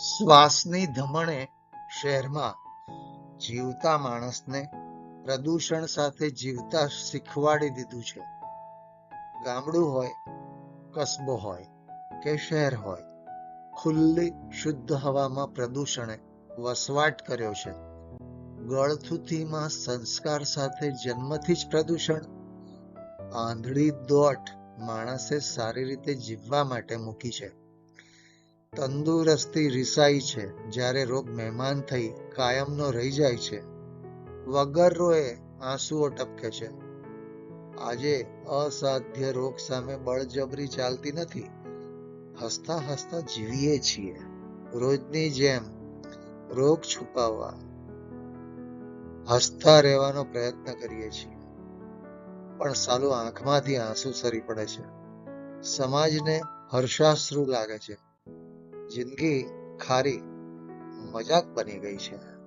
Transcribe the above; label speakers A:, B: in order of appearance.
A: શ્વાસની ધમણે શહેરમાં જીવતા માણસને પ્રદૂષણ સાથે જીવતા શીખવાડી દીધું છે. ગામડું હોય, કસ્બો હોય કે શહેર હોય, ખુલ્લી, શુદ્ધ હવામાં પ્રદૂષણે વસવાટ કર્યો છે. ગળથુથીમાં સંસ્કાર સાથે જન્મથી જ પ્રદૂષણ. આંધળી દોટ માણસે સારી રીતે જીવવા માટે મૂકી છે. તંદુરસ્તી રિસાઈ છે, જ્યારે રોગ મહેમાન થઈ કાયમનો રહી જાય છે. વગર રોએ આંસુઓ ટપકે છે. આજે અસાધ્ય રોગ સામે બળજબરી ચાલતી નથી. હસતા હસતા જીવીએ છીએ. રોજની જેમ રોગ છુપાવવા, હસતા રહેવાનો પ્રયત્ન કરીએ છીએ. પણ સાલું આંખમાંથી આંસુ સરી પડે છે. સમાજને હર્ષાશ્રુ લાગે છે. જિંદગી ખારી મજાક બની ગઈ છે.